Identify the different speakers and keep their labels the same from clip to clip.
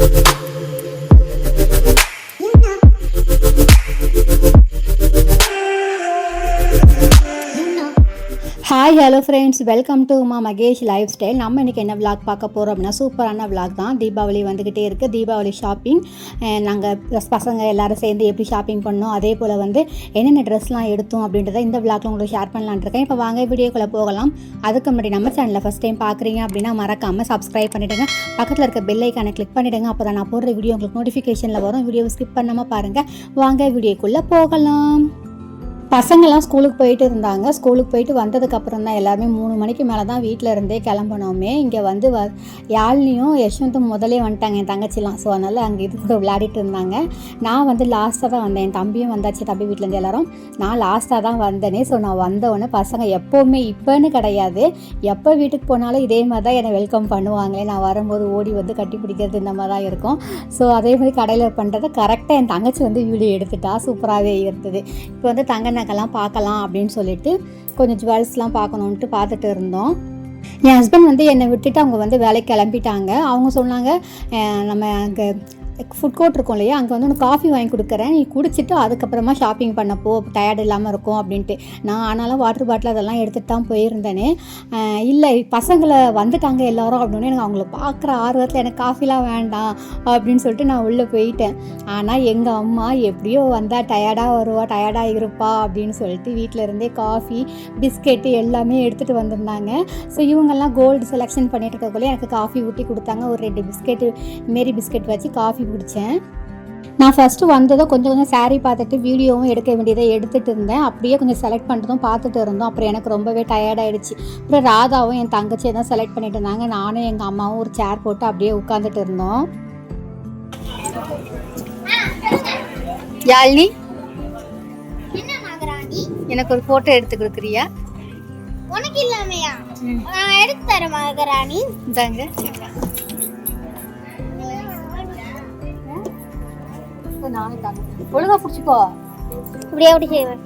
Speaker 1: Thank you. Hello friends welcome to Uma Mahesh lifestyle நம்ம இன்றைக்கி என்ன விளாக் பார்க்க போகிறோம் அப்படின்னா சூப்பரான விளாக் தான். தீபாவளி வந்துக்கிட்டே இருக்குது தீபாவளி ஷாப்பிங் நாங்கள் பசங்க எல்லாரும் சேர்ந்து எப்படி ஷாப்பிங் பண்ணோம் அதே போல் வந்து என்னென்ன ட்ரெஸ்லாம் எடுத்தோம் அப்படின்றத இந்த விளாக்ல உங்களுக்கு ஷேர் பண்ணலான்னு இருக்கேன். இப்போ வாங்க வீடியோக்குள்ளே போகலாம். அதுக்கு முன்னாடி நம்ம சேனலில் ஃபஸ்ட் டைம் பார்க்குறீங்க அப்படின்னா மறக்காமல் சப்ஸ்கிரைப் பண்ணிவிடுங்க பக்கத்தில் இருக்க பெல் கிளிக் பண்ணிவிடுங்க அப்போ தான் நான் போடுற வீடியோ உங்களுக்கு நோட்டிஃபிகேஷனில் வரும். வீடியோவை ஸ்கிப் பண்ணாமல் பாருங்கள் வாங்க வீடியோக்குள்ளே போகலாம். பசங்கள்லாம் ஸ்கூலுக்கு போயிட்டு இருந்தாங்க. ஸ்கூலுக்கு போயிட்டு வந்ததுக்கப்புறம் தான் எல்லாருமே மூணு மணிக்கு மேலே தான் வீட்டில் இருந்தே கிளம்பினோமே. இங்கே வந்து வ யாழ்னியும் யஷ்வந்தும் முதலே வந்துட்டாங்க என் தங்கச்சிலாம். ஸோ அதனால் அங்கே இது கூட விளையாடிட்டு இருந்தாங்க. நான் வந்து லாஸ்ட்டாக தான் வந்தேன். என் தம்பியும் வந்தாச்சு தம்பி வீட்டிலேருந்து எல்லாரும். நான் லாஸ்ட்டாக தான் வந்தேனே. ஸோ நான் வந்தவொடனே பசங்க எப்போவுமே இப்போன்னு கிடையாது. எப்போ வீட்டுக்கு போனாலும் இதே மாதிரி தான் என்னை வெல்கம் பண்ணுவாங்களே. நான் வரும்போது ஓடி வந்து கட்டி பிடிக்கிறது இந்த மாதிரி தான் இருக்கும். ஸோ அதே மாதிரி கடையில் பண்ணுறதை கரெக்டாக என் தங்கச்சி வந்து வீடியோ எடுத்துட்டா. சூப்பராகவே இருந்தது. இப்போ வந்து தங்க நகைலாம் பார்க்கலாம் அப்படின்னு சொல்லிட்டு கொஞ்சம் ஜுவல்ஸ்லாம் பார்க்கணுன்ட்டு பார்த்துட்டு இருந்தோம். என் ஹஸ்பண்ட் வந்து என்னை விட்டுட்டு அவங்க வந்து வேலைக்கு கிளம்பிட்டாங்க. அவங்க சொன்னாங்க நம்ம அங்கே ஃபுட் கோர்ட் இருக்கும் இல்லையா? அங்கே வந்து உனக்கு காஃபி வாங்கி கொடுக்குறேன். நீ குடிச்சிட்டு அதுக்கப்புறமா ஷாப்பிங் பண்ணப்போ டயர்டு டயர்ட் இல்லாமல் இருக்கும் அப்படின்ட்டு. நான் ஆனாலும் வாட்டர் பாட்டில் அதெல்லாம் எடுத்துகிட்டு தான் போயிருந்தேனே. இல்லை பசங்களை வந்துட்டாங்க எல்லோரும் அப்படின்னு எனக்கு அவங்கள பார்க்குற ஆர்வத்தில் எனக்கு காஃபிலாம் வேண்டாம் அப்படின்னு சொல்லிட்டு நான் உள்ளே போயிட்டேன். ஆனால் எங்கள் அம்மா எப்படியோ வந்தால் டயர்டாக வருவா டயர்டாக இருப்பா அப்படின்னு சொல்லிட்டு வீட்டில் இருந்தே காஃபி பிஸ்கெட்டு எல்லாமே எடுத்துகிட்டு வந்திருந்தாங்க. ஸோ இவங்கெல்லாம் கோல்டு செலெக்ஷன் பண்ணிட்டு இருக்கக்குள்ளே எனக்கு காஃபி ஊற்றி கொடுத்தாங்க. ஒரு ரெண்டு பிஸ்கெட்டு மேரி பிஸ்கெட் வச்சு காஃபி குடித்தேன் நான் ஃபஸ்ட்டு வந்ததும் கொஞ்சம் கொஞ்சம் saree பார்த்துட்டு வீடியோவும் எடுக்க வேண்டியதை எடுத்துகிட்டு இருந்தேன். அப்படியே கொஞ்சம் செலக்ட் பண்ணுறதும் பார்த்துட்டு இருந்தோம். அப்புறம் எனக்கு ரொம்பவே டயர்ட் ஆயிடுச்சு. அப்புறம் ராதாவும் என் தங்கச்சியை தான் செலக்ட் பண்ணிட்டு இருந்தாங்க. நானும் எங்கள் அம்மாவும் ஒரு சேர் போட்டு அப்படியே உட்காந்துட்டு இருந்தோம். யாழினி? எனக்கு ஒரு ஃபோட்டோ எடுத்து கொடுக்குறியா?
Speaker 2: உனக்கு இல்லாமையா? நான் எடுத்து தரேன் மகராணி
Speaker 1: இந்தாங்க. நானும் தாங்க. ஒழுங்கா பிடிச்சிக்கோ.
Speaker 2: இப்படியே அப்படி செய்வேன்.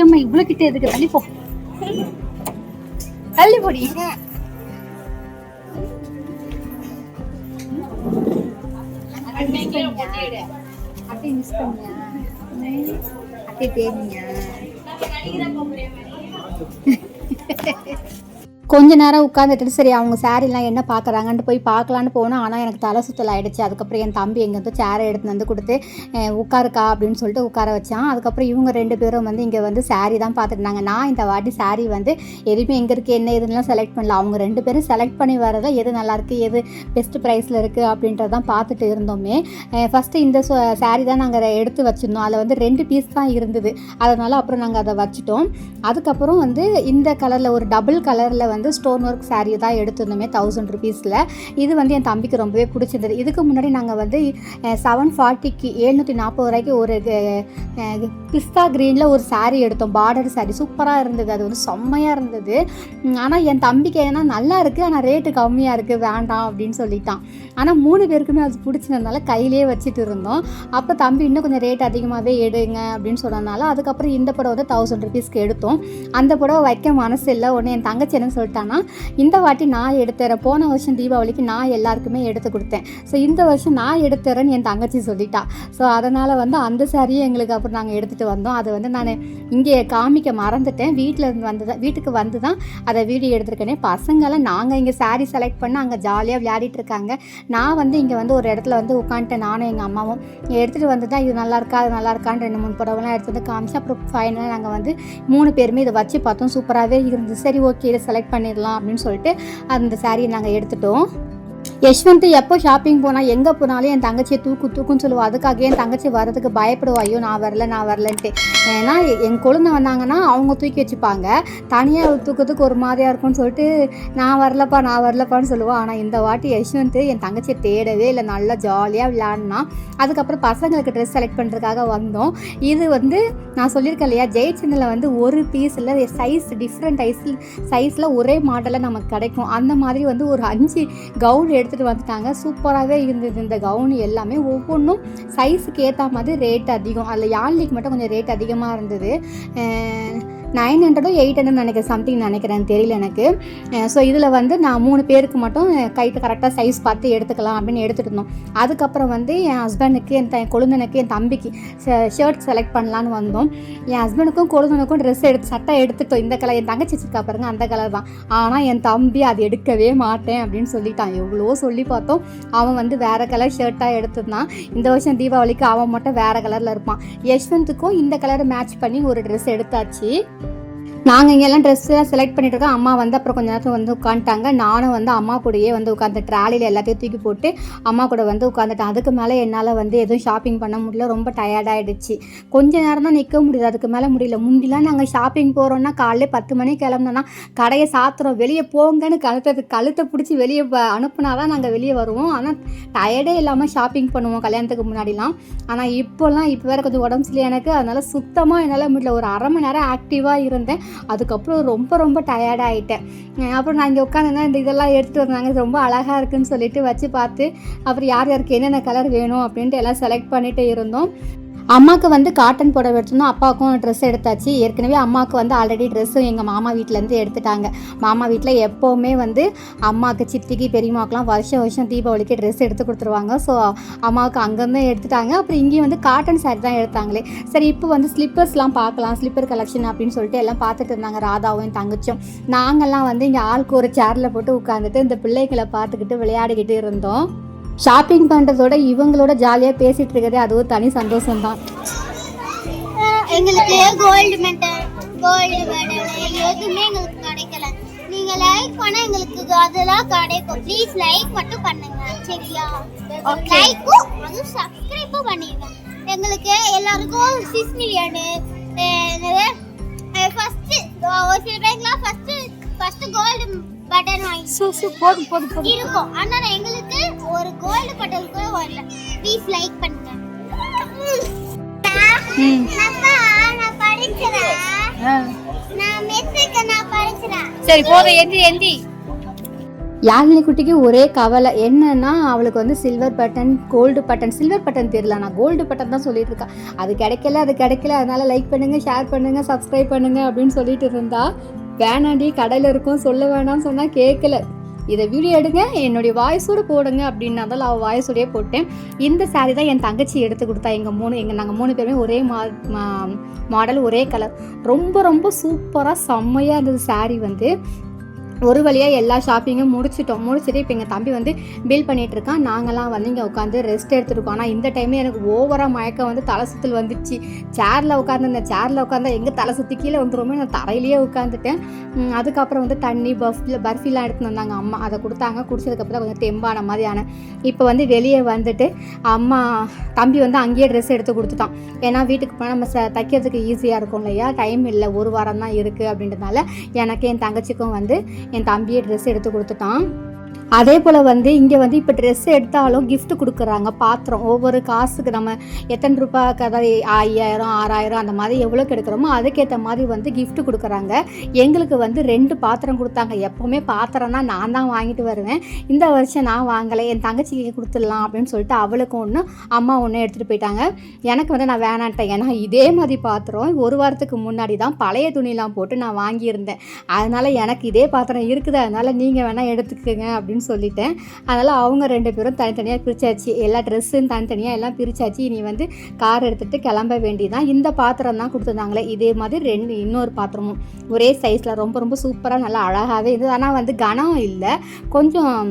Speaker 1: ஏம்மா இவ்வளோ கிட்ட எதுக்கு? தள்ளி போ. தள்ளி போடி. அட்டை மிஸ் பண்ணியா அட்டை தேடியா கொஞ்ச நேரம் உட்காந்துட்டு சரி அவங்க சாரிலாம் என்ன பார்க்குறாங்கன்ட்டு போய் பார்க்கலான்னு போனோம். ஆனால் எனக்கு தலை சுத்தல் ஆகிடுச்சு அதுக்கப்புறம் என் தம்பி எங்கேருந்து சேரை எடுத்து வந்து கொடுத்து உட்காருக்கா? அப்படின்னு சொல்லிட்டு உட்கார வச்சான். அதுக்கப்புறம் இவங்க ரெண்டு பேரும் வந்து இங்கே வந்து saree தான் பார்த்துட்டு இருந்தாங்க. நான் இந்த வாட்டி saree வந்து எதுவுமே எங்கே இருக்குது என்ன எதுலாம் செலக்ட் பண்ணல. அவங்க ரெண்டு பேரும் செலக்ட் பண்ணி வரதான் எது நல்லாயிருக்கு எது பெஸ்ட் ப்ரைஸில் இருக்குது அப்படின்றத தான் பார்த்துட்டு இருந்தோமே. ஃபஸ்ட்டு இந்த saree தான் நாங்கள் எடுத்து வச்சுருந்தோம். அதில் வந்து ரெண்டு பீஸ் தான் இருந்தது. அதனால் அப்புறம் நாங்கள் அதை வச்சுட்டோம். அதுக்கப்புறம் வந்து இந்த கலரில் ஒரு டபுள் கலரில் வந்து வந்து ஸ்டோன் ஒர்க் சாரீ தான் எடுத்திருந்தோமே தௌசண்ட் ருபீஸில் இது வந்து என் தம்பிக்கு ரொம்பவே பிடிச்சிருந்தது. இதுக்கு முன்னாடி நாங்கள் வந்து செவன் ஃபார்ட்டிக்கு எழுநூற்றி நாற்பது ரூபாய்க்கு ஒரு பிஸ்தா க்ரீனில் ஒரு சாரீ எடுத்தோம். பார்டர் சாரீ சூப்பராக இருந்தது. அது வந்து செம்மையாக இருந்தது. ஆனால் என் தம்பிக்கு ஏன்னா நல்லா இருக்குது ஆனால் ரேட்டு கம்மியாக இருக்குது வேண்டாம் அப்படின்னு சொல்லிட்டான். ஆனால் மூணு பேருக்குமே அது பிடிச்சிருந்தனால கையிலே வச்சுட்டு இருந்தோம். அப்போ தம்பி இன்னும் கொஞ்சம் ரேட் அதிகமாகவே எடுங்க அப்படின்னு சொன்னதுனால அதுக்கப்புறம் இந்த புடவை வந்து தௌசண்ட் ருபீஸ்க்கு எடுத்தோம். அந்த புடவை வைக்க மனசு இல்லை. ஒன்று என் தங்கச்சி என்ன சொல்லிட்டான்னா இந்த வாட்டி நான் எடுத்துறேன். போன வருஷம் தீபாவளிக்கு நான் எல்லாருக்குமே எடுத்து கொடுத்தேன். ஸோ இந்த வருஷம் நான் எடுத்துறேன்னு என் தங்கச்சி சொல்லிட்டா. ஸோ அதனால் வந்து அந்த சாரியை எங்களுக்கு அப்புறம் நாங்கள் எடுத்துகிட்டு வந்தோம். அதை வந்து நான் இங்கே காமிக்க மறந்துட்டேன். வீட்டில் இருந்து வந்து தான் வீட்டுக்கு வந்து தான் அதை வீடியோ எடுத்திருக்கேனே. பசங்களாம் நாங்கள் இங்கே saree செலக்ட் பண்ண அங்கே ஜாலியாக விளையாடிட்டு இருக்காங்க. நான் வந்து இங்கே வந்து ஒரு இடத்துல வந்து உட்காந்துட்டேன். நானும் எங்கள் அம்மாவும். எடுத்துகிட்டு வந்து தான் இது நல்லா இருக்கா அது நல்லா இருக்கான்னு ரெண்டு மூணு புடவைலாம் எடுத்து வந்து காமிச்சு அப்புறம் ஃபைனலாக நாங்கள் வந்து மூணு பேருமே இதை வச்சு பார்த்தோம். சூப்பராகவே இருந்துச்சு சரி ஓகே இதை செலக்ட் பண்ணிடலாம் அப்படின்னு சொல்லிட்டு அந்த சாரியை நாங்கள் எடுத்துட்டோம். யஷ்வந்த் எப்போ ஷாப்பிங் போனால் எங்கே போனாலும் என் தங்கச்சியை தூக்கு தூக்குன்னு சொல்லுவா. அதுக்காக என் தங்கச்சி வர்றதுக்கு பயப்படுவா. ஐயோ நான் வரல நான் வரலன்ட்டு. ஏன்னா என் குழந்தை வந்தாங்கன்னா அவங்க தூக்கி வச்சுப்பாங்க. தனியாக தூக்கிறதுக்கு ஒரு மாதிரியாக இருக்கும்னு சொல்லிட்டு நான் வரலப்பா நான் வரலப்பான்னு சொல்லுவா. ஆனால் இந்த வாட்டி யஷ்வந்த் என் தங்கச்சியை தேடவே இல்லை. நல்லா ஜாலியாக விளையாடினா. அதுக்கப்புறம் பசங்களுக்கு ட்ரெஸ் செலக்ட் பண்ணுறதுக்காக வந்தோம். இது வந்து நான் சொல்லியிருக்கேன் இல்லையா ஜெயச்சந்தில் வந்து ஒரு பீஸில் சைஸ் டிஃப்ரெண்ட் சைஸில் சைஸில் ஒரே மாடலில் நமக்கு கிடைக்கும். அந்த மாதிரி வந்து ஒரு அஞ்சு கவுன் எடுத்து எடுத்துகிட்டு வந்துட்டாங்க. சூப்பராகவே இருந்தது. இந்த கவுன் எல்லாமே ஒவ்வொன்றும் சைஸுக்கு ஏற்ற மாதிரி ரேட் அதிகம். அதில் யாழ்லிக்கு மட்டும் கொஞ்சம் ரேட் அதிகமாக இருந்தது. நைன் ஹண்ட்ரடோ எயிட் ஹண்ட்ரட் நினைக்கிறேன் சம்திங் நினைக்கிறேன் தெரியல எனக்கு. ஸோ இதில் வந்து நான் மூணு பேருக்கு மட்டும் கைட்டு கரெக்டாக சைஸ் பார்த்து எடுத்துக்கலாம் அப்படின்னு எடுத்துகிட்டு இருந்தோம். அதுக்கப்புறம் வந்து என் ஹஸ்பண்டுக்கு என் த கொழுந்தனுக்கு என் தம்பிக்கு ஷர்ட் செலக்ட் பண்ணலான்னு வந்தோம். என் ஹஸ்பண்டுக்கும் கொழுந்தனுக்கும் ட்ரெஸ் எடுத்து சட்டை எடுத்துட்டோம். இந்த கலர் என் தங்கச்சி வச்சிருக்கா பாருங்க அந்த கலர் தான். ஆனால் என் தம்பி அது எடுக்கவே மாட்டேன் அப்படின்னு சொல்லிட்டான். எவ்வளோ சொல்லி பார்த்தோம். அவன் வந்து வேறு கலர் ஷர்ட்டாக எடுத்துருந்தான். இந்த வருஷம் தீபாவளிக்கு அவன் மட்டும் வேறு கலரில் இருப்பான். யஷ்வந்த்துக்கும் இந்த கலரை மேட்ச் பண்ணி ஒரு ட்ரெஸ் எடுத்தாச்சு. நாங்கள் இங்கெல்லாம் ட்ரெஸ்ஸெல்லாம் செலக்ட் பண்ணிட்டு இருக்கோம். அம்மா வந்து அப்புறம் கொஞ்ச நேரத்தில் வந்து உட்காந்துட்டாங்க. நானும் வந்து அம்மா கூடயே வந்து உட்காந்து ட்ராலியில் எல்லாத்தையும் தூக்கி போட்டு அம்மா கூட வந்து உட்காந்துட்டேன் அதுக்கு மேலே என்னால் வந்து எதுவும் ஷாப்பிங் பண்ண முடியல. ரொம்ப டயர்டாயிடுச்சு கொஞ்ச நேரம் தான் நிற்க முடியுது. அதுக்கு மேலே முடியல. முந்திலாம் நாங்கள் ஷாப்பிங் போகிறோன்னா காலையில பத்து மணிக்கு கிளம்புனோன்னா கடையை சாத்துறோம். வெளியே போங்கன்னு கழுத்தை கழுத்தை பிடிச்சி வெளியே அனுப்புனா தான் நாங்கள் வெளியே வருவோம். ஆனால் டயர்டே இல்லாமல் ஷாப்பிங் பண்ணுவோம் கல்யாணத்துக்கு முன்னாடிலாம். ஆனால் இப்போல்லாம் இப்போ வேறு கொஞ்சம் உடம்பு சரியில்லை எனக்கு. அதனால் சுத்தமாக என்னால் முடியல. ஒரு அரை மணி நேரம் ஆக்டிவாக இருந்தேன். அதுக்கப்புறம் ரொம்ப ரொம்ப டயர்ட் ஆகிட்டேன் அப்புறம் நான் இங்கே உட்காந்துருந்தேன் இந்த இதெல்லாம் எடுத்துகிட்டு வந்தாங்க. இது ரொம்ப அழகாக இருக்குன்னு சொல்லிட்டு வச்சு பார்த்து அப்புறம் யார் யாருக்கு என்னென்ன கலர் வேணும் அப்படின்ட்டு எல்லாம் செலக்ட் பண்ணிகிட்டே இருந்தோம். அம்மாவுக்கு வந்து காட்டன் புடவை எடுத்திருந்தோம். அப்பாவுக்கும் ட்ரெஸ் எடுத்தாச்சு. ஏற்கனவே அம்மாவுக்கு வந்து ஆல்ரெடி ட்ரெஸ்ஸும் எங்கள் மாமா வீட்டிலேருந்து எடுத்துட்டாங்க. மாமா வீட்டில் எப்போவுமே வந்து அம்மாவுக்கு சித்திக்கு பெரியம்மாவுக்குலாம் வருஷம் வருஷம் தீபாவளிக்கு ட்ரெஸ் எடுத்து கொடுத்துருவாங்க. ஸோ அம்மாவுக்கு அங்கேருந்து எடுத்துட்டாங்க. அப்புறம் இங்கேயும் வந்து காட்டன் சாரி தான் எடுத்தாங்களே. சரி இப்போ வந்து ஸ்லிப்பர்ஸ்லாம் பார்க்கலாம். ஸ்லிப்பர் கலெக்ஷன் அப்படின்னு சொல்லிட்டு எல்லாம் பார்த்துட்டு இருந்தாங்க ராதாவும் என் தங்கச்சும். நாங்கள்லாம் வந்து இங்கே ஆளுக்கு ஒரு சேரில் போட்டு உட்காந்துட்டு இந்த பிள்ளைகளை பார்த்துக்கிட்டு விளையாடிக்கிட்டு இருந்தோம். ஷாப்பிங் பண்ணுறதோட இவங்களோட ஜாலியாக பேசிகிட்டு இருக்கிறதே அது ஒரு தனி சந்தோஷம்தான்.
Speaker 2: எங்களுக்கு கோல்டு மெடல் கோல்டு மெடல் எதுவுமே எங்களுக்கு கிடைக்கல. நீங்க லைக் பண்ணா எங்களுக்கு அதெல்லாம் கிடைக்கும். ப்ளீஸ் லைக் மட்டும் பண்ணுங்க சரியா? லைக்கும் அதுவும் சப்ஸ்கிரைபும் பண்ணிடுங்க. எங்களுக்கு எல்லாருக்கும் சிக்ஸ் மில்லியனு ஃபர்ஸ்ட் ஒரு சில பேருக்குலாம் ஃபர்ஸ்ட் ஃபர்ஸ்ட் கோல்டு பட்டன் வாங்கி
Speaker 1: போதும் போதும்
Speaker 2: இருக்கும். ஆனா எங்களுக்கு ஒரு கோல்டு பட்டன் கூட வரல ப்ளீஸ் லைக் பண்ணுங்க.
Speaker 1: சரி போதும் எந்தி எந்தி யாழினி குட்டிக்கு ஒரே கவலை என்னன்னா அவளுக்கு வந்து silver button gold button silver button தெரியல நான் கோல்டு பட்டன் தான் சொல்லிட்டு இருக்கா அது கிடைக்கல அது கிடைக்கல அதனால லைக் பண்ணுங்க ஷேர் பண்ணுங்க சப்ஸ்கிரைப் பண்ணுங்க அப்படின்னு சொல்லிட்டு இருந்தா வேணாண்டி கடையில் இருக்கும் சொல்ல வேணாம்னு சொன்னால் கேட்கல இதை வீடியோ எடுங்க என்னுடைய வாய்ஸோடு போடுங்க அப்படின்னு தான் அவள் வாய்ஸோடயே போட்டேன். இந்த சாரீ தான் என் தங்கச்சி எடுத்து கொடுத்தா. எங்கள் மூணு எங்கள் நாங்கள் மூணு பேருமே ஒரே மா மாடல் ஒரே கலர் ரொம்ப ரொம்ப சூப்பராக செம்மையாக இருந்தது சாரீ வந்து. ஒரு வழியாக எல்லா ஷாப்பிங்கும் முடிச்சிட்டோம். முடிச்சுட்டு இப்போ எங்கள் தம்பி வந்து பில் பண்ணிகிட்ருக்கான் இருக்கான். நாங்களாம் வந்து இங்கே உட்காந்து ரெஸ்ட் எடுத்துருக்கோம். ஆனால் இந்த டைமில் எனக்கு ஓவராக மயக்கம் வந்து தலை சுற்றல் வந்துச்சு. சேரில் உட்காந்துருந்தேன் சேரில் உட்காந்தா எங்கே தலை சுற்றி கீழே வந்துருமே நான் தரையிலேயே உட்காந்துட்டேன் அதுக்கப்புறம் வந்து தண்ணி பஃபில் பர்ஃபிலாம் எடுத்துன்னு வந்தாங்க. அம்மா அதை கொடுத்தாங்க. குடிச்சதுக்கப்புறம் கொஞ்சம் தெம்பான மாதிரி ஆனேன். இப்போ வந்து வெளியே வந்துட்டு அம்மா தம்பி வந்து அங்கேயே ட்ரெஸ் எடுத்து கொடுத்துட்டான். ஏன்னா வீட்டுக்கு போனால் நம்ம ச தைக்கிறதுக்கு ஈஸியாக இருக்கும் இல்லையா? டைம் இல்லை. ஒரு வாரம் தான் இருக்குது அப்படின்றதுனால எனக்கு என் தங்கச்சிக்கும் வந்து என் தம்பியை ட்ரெஸ் எடுத்து கொடுத்துட்டான். அதே போல் வந்து இங்கே வந்து இப்போ ட்ரெஸ் எடுத்தாலும் கிஃப்ட் கொடுக்குறாங்க பாத்திரம். ஒவ்வொரு காசுக்கு நம்ம எத்தனை ரூபாய் கதை ஐயாயிரம் ஆறாயிரம் அந்த மாதிரி எவ்வளோக்கு எடுக்கிறோமோ அதுக்கேற்ற மாதிரி வந்து கிஃப்ட் கொடுக்குறாங்க. எங்களுக்கு வந்து ரெண்டு பாத்திரம் கொடுத்தாங்க. எப்போவுமே பாத்திரம்னா நான் தான் வாங்கிட்டு வருவேன். இந்த வருஷம் நான் வாங்கலை என் தங்கச்சிக்கு கொடுத்துடலாம் அப்படின்னு சொல்லிட்டு அவளுக்கு ஒன்று அம்மா ஒன்று எடுத்துகிட்டு போயிட்டாங்க. எனக்கு வந்து நான் வேணான்ட்டேன். ஏன்னா இதே மாதிரி பாத்திரம் ஒரு வாரத்துக்கு முன்னாடி தான் பழைய துணிலாம் போட்டு நான் வாங்கியிருந்தேன். அதனால் எனக்கு இதே பாத்திரம் இருக்குது. அதனால் நீங்கள் வேணால் எடுத்துக்கோங்க அப்படின்னு சொல்லிட்டேன். அதனால் அவங்க ரெண்டு பேரும் தனித்தனியாக பிரித்தாச்சு எல்லா ட்ரெஸ்ஸும் தனித்தனியாக எல்லாம் பிரித்தாச்சு இனி வந்து கார் எடுத்துகிட்டு கிளம்ப வேண்டியதான் இந்த பாத்திரம் தான் கொடுத்துருந்தாங்களே. இதே மாதிரி ரெண்டு இன்னொரு பாத்திரமும். ஒரே சைஸில் ரொம்ப ரொம்ப சூப்பராக நல்லா அழகாகவே இருந்தது. ஆனால் வந்து கனம் இல்லை. கொஞ்சம்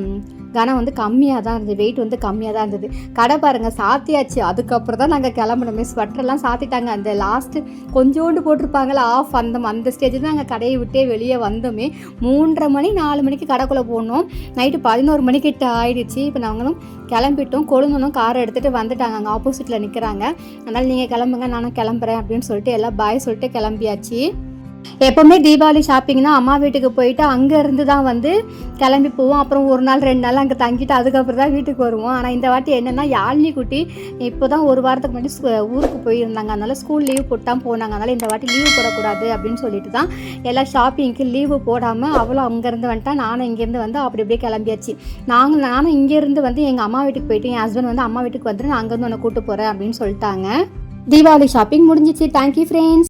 Speaker 1: கனம் வந்து கம்மியாக தான் இருந்தது வெயிட் வந்து கம்மியாக தான் இருந்தது. கடை பாருங்கள் சாத்தியாச்சு. அதுக்கப்புறம் தான் நாங்கள் கிளம்பணுமே ஸ்வெட்டர்லாம் சாத்திட்டாங்க. அந்த லாஸ்ட்டு கொஞ்சோண்டு போட்டிருப்பாங்களா ஆஃப் அந்த அந்த ஸ்டேஜில் தான் நாங்கள் கடையை விட்டே வெளியே வந்தோமே. மூன்றரை மணி நாலு மணிக்கு கடைக்குள்ளே போனோம். நைட்டு பதினோரு மணிக்கிட்ட ஆயிடுச்சு. இப்போ நாங்களும் கிளம்பிட்டோம். கொழுந்தனும் காரை எடுத்துகிட்டு வந்துட்டாங்க. அங்கே ஆப்போசிட்டில் நிற்கிறாங்க அதனால் நீங்கள் கிளம்புங்க நானும் கிளம்புறேன் அப்படின்னு சொல்லிட்டு எல்லாம் பாய் சொல்லிட்டு கிளம்பியாச்சு. எப்போவுமே தீபாவளி ஷாப்பிங்னா அம்மா வீட்டுக்கு போயிட்டு அங்கே இருந்து தான் வந்து கிளம்பி போவோம். அப்புறம் ஒரு நாள் ரெண்டு நாள் அங்கே தங்கிட்டு அதுக்கப்புறம் தான் வீட்டுக்கு வருவோம். ஆனால் இந்த வாட்டி என்னென்னா யாழ்னி குட்டி இப்போ தான் ஒரு வாரத்துக்கு முன்னாடி ஊருக்கு போயிருந்தாங்க. அதனால் ஸ்கூல் லீவ் போட்டு போனாங்க. அதனால் இந்த வாட்டி லீவு போடக்கூடாது அப்படின்னு சொல்லிட்டு தான் எல்லா ஷாப்பிங்க்கு லீவு போடாமல் அவளும் அங்கேருந்து வந்துட்டா. நானும் இங்கேருந்து வந்து அப்படி அப்படியே கிளம்பியாச்சு. நாங்கள் நானும் இங்கேருந்து வந்து எங்கள் அம்மா வீட்டுக்கு போயிட்டு என் ஹஸ்பண்ட் வந்து அம்மா வீட்டுக்கு வந்துட்டு நான் அங்கேருந்து உன்னை கூப்பிட்டு போகிறேன் அப்படின்னு சொல்லிட்டாங்க. தீபாவளி ஷாப்பிங் முடிஞ்சிச்சு. Thank you friends